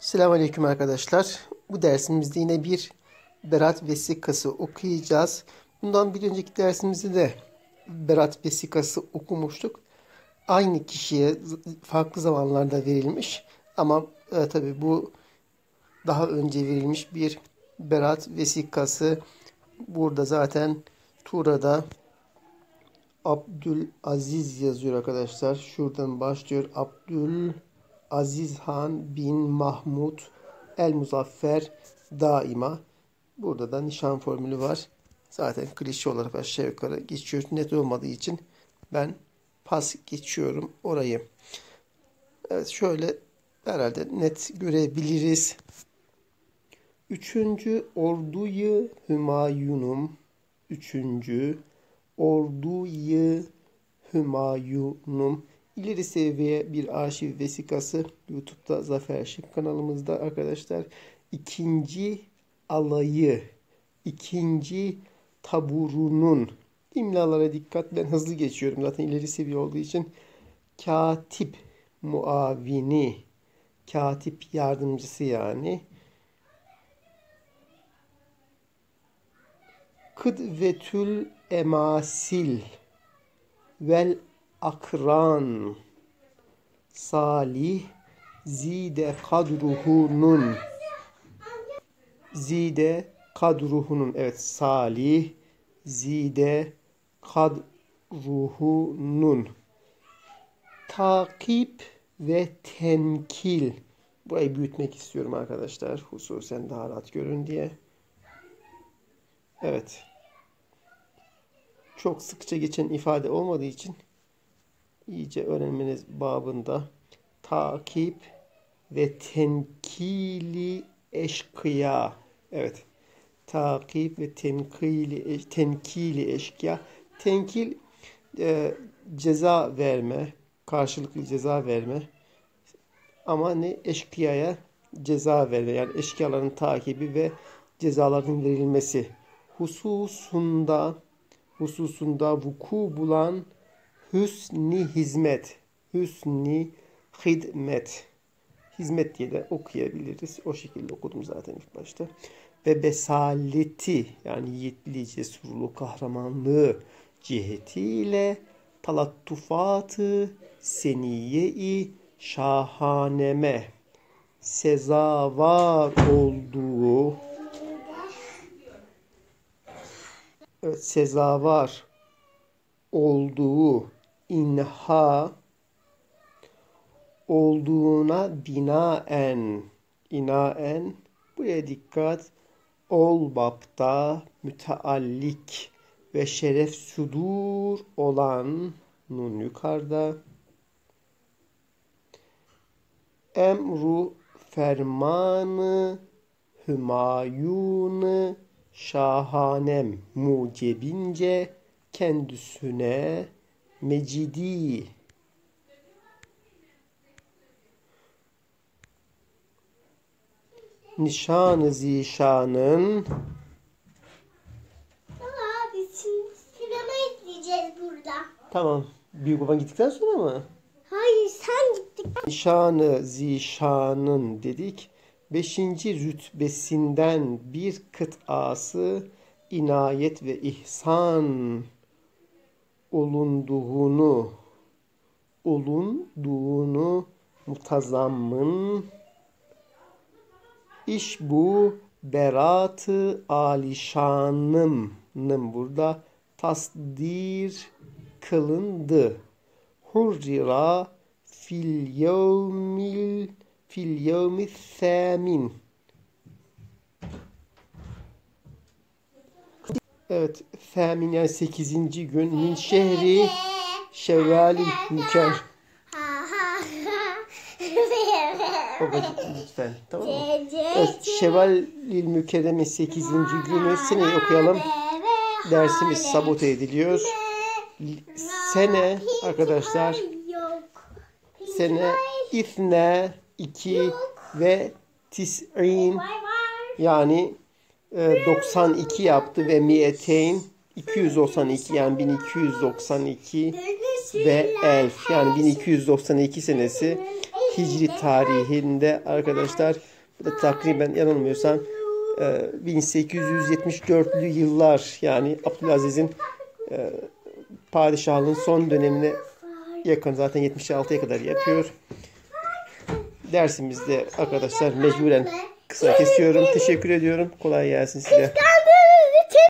Selamünaleyküm arkadaşlar. Bu dersimizde yine bir berat vesikası okuyacağız. Bundan bir önceki dersimizde de berat vesikası okumuştuk. Aynı kişiye farklı zamanlarda verilmiş ama e, tabi bu daha önce verilmiş bir berat vesikası. Burada zaten Tura'da Abdülaziz yazıyor arkadaşlar. Şuradan başlıyor. Abdül Aziz Han bin Mahmud El Muzaffer daima. Burada da nişan formülü var. Zaten klişe olarak aşağı yukarı geçiyor. Net olmadığı için ben pas geçiyorum orayı. Evet şöyle herhalde net görebiliriz. Üçüncü orduyu Hümayunum. Üçüncü orduyu Hümayunum. İleri seviye bir arşiv vesikası YouTube'da Zafer Şık kanalımızda arkadaşlar. ikinci alayı, ikinci taburunun imlalara dikkat. Ben hızlı geçiyorum zaten ileri seviye olduğu için. Katip muavini, katip yardımcısı yani. Kıdvetül emasil vel akran salih zide kadruhunun zide kadruhunun evet salih zide kadruhunun. Takip ve tenkil burayı büyütmek istiyorum arkadaşlar hususen daha rahat görün diye. Evet. Çok sıkça geçen ifade olmadığı için iyice öğrenmeniz babında takip ve tenkili eşkıya. Evet. Takip ve tenkili, tenkili eşkıya. Tenkil e, ceza verme, karşılıklı ceza verme. Ama ne eşkıyaya ceza verme. Yani eşkıyaların takibi ve cezaların verilmesi hususunda hususunda vuku bulan hüsni hizmet, hüsni hidmet, hizmet diye de okuyabiliriz. O şekilde okudum zaten ilk başta. Ve besaleti yani yiğitliği, cesurluğu, kahramanlığı cihetiyle talattufatı seniye-i şahaneme sezavar olduğu evet, sezavar olduğu inha olduğuna binaen inaen buraya dikkat ol bapta müteallik ve şeref sudur olan nun yukarıda. Emru fermanı hümayunu şahanem mucebince kendisine mecidi nişan-ı zişanın tamam büyük baban gittikten sonra mı? Hayır sen gittik. Nişanı zişanın dedik. Beşinci rütbesinden bir kıtası inayet ve ihsan olunduğunu olunduğunu mutazammın iş bu beratı alişanım burada tasdir kılındı. Hurrira fil yevmil fil yevmi thamin Evet, Femin yani 8. gün min şehri şevvali müker. Babacığım lütfen tamam mı? Evet, şevvalil mükerremin 8. günü seneyi okuyalım. Dersimiz sabote ediliyor. Sene arkadaşlar sene ifne 2 ve tis'in yani 92 yaptı ve miyeteyn 292 yani 1292 ve elf yani 1292 senesi Hicri tarihinde arkadaşlar bu da takriben yanılmıyorsam e, 1874'lü yıllar yani Abdülaziz'in e, padişahlığın son dönemine yakın zaten 76'ya kadar yapıyor. Dersimizde arkadaşlar mecburen kısa kesiyorum. Teşekkür ediyorum. Kolay gelsin size.